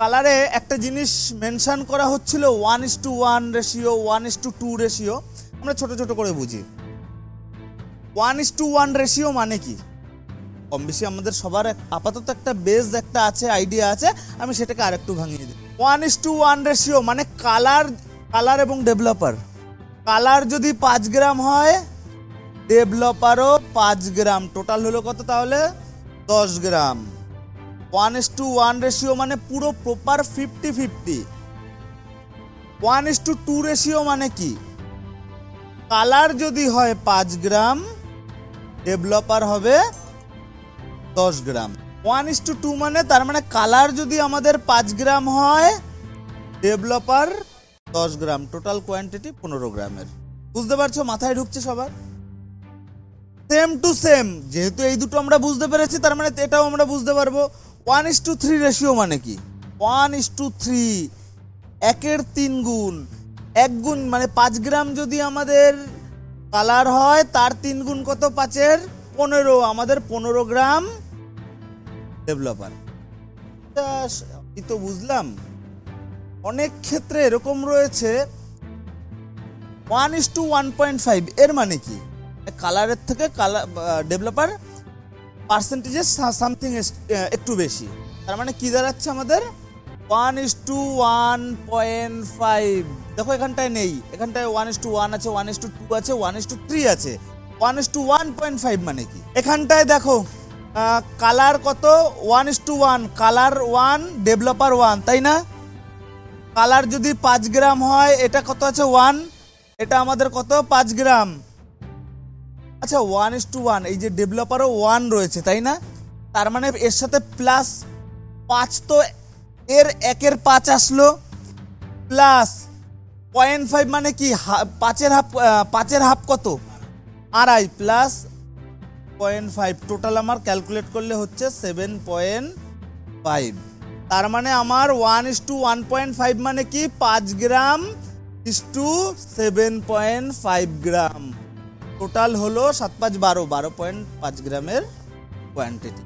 কালারে একটা জিনিস মেনশন করা হচ্ছিল one is two one ratio one is two two ratio আমরা ছোট ছোট করে বুঝি। One is two one ratio মানে কি? কম বেশি আমাদের সবার আপাতত একটা বেস একটা আছে আইডিয়া আছে, আমি সেটাকে আরেকটু ভাঙিয়ে দিই। One is two one ratio মানে কালার কালার এবং ডেভেলপার কালার যদি পাঁচ গ্রাম হয় ডেভেলপারও পাঁচ গ্রাম। টোটাল হলো কত তাহলে? দশ গ্রাম। One is two one ratio মানে পুরো proper fifty fifty one is two two ratio মানে কি? কালার যদি হয় পাঁচ গ্রাম ডেভেলপার হবে দশ গ্রাম। ওয়ান ইস টু টু মানে তার মানে কালার যদি আমাদের পাঁচ গ্রাম হয় ডেভেলপার দশ গ্রাম। টোটাল কোয়ান্টিটি পনেরো গ্রামের। বুঝতে পারছ? মাথায় ঢুকছে সবার? সেম টু সেম যেহেতু এই দুটো আমরা বুঝতে পেরেছি, তার মানে এটাও আমরা বুঝতে পারব। One is two three ratio মানে কি? ওয়ান ইস টু থ্রি একের তিন গুণ, এক গুণ মানে পাঁচ গ্রাম যদি আমাদের কালার হয়, তার তিন গুণ কত? পাঁচের পনেরো, আমাদের পনেরো গ্রাম ডেভেলপার তো বুঝলাম। অনেক ক্ষেত্রে এরকম রয়েছে। One is two one point five এর মানে কি? কালারের থেকে কালার ডেভেলপার পার্সেন্টেজেস সামথিং একটু বেশি। তার মানে কি দাঁড়াচ্ছে আমাদের? One is two one point five দেখো এখানটায় নেই। এখানটায় ওয়ান ইস টু ওয়ান আছে ওয়ান ইস টু টু আছে ওয়ান ইস টু থ্রি আছে। One is two one point five মানে কি? এখানটায় দেখো কালার কত? One is two one colour one developer one তাই না? কালার যদি পাঁচ গ্রাম হয়, এটা কত আছে? ওয়ান এটা আমাদের কত? পাঁচ গ্রাম আচ্ছা ওয়ান ইস টু ওয়ান এই যে ডেভেলপারও ওয়ান রয়েছে, তাই না? তার মানে এর সাথে প্লাস পাঁচ তো এর একের পাঁচ আসলো প্লাস পয়েন্ট ফাইভ মানে কি? পাঁচের হাফ পাঁচের হাফ কত? আড়াই প্লাস পয়েন্ট ফাইভ টোটাল আমার ক্যালকুলেট করলে হচ্ছে সেভেন পয়েন্ট ফাইভ তার মানে আমার one is two one point five মানে কি? পাঁচ গ্রাম is two seven point five gram. Total হলো সাত পাঁচ বারো বারো পয়েন্ট পাঁচ গ্রামের কোয়ান্টিটি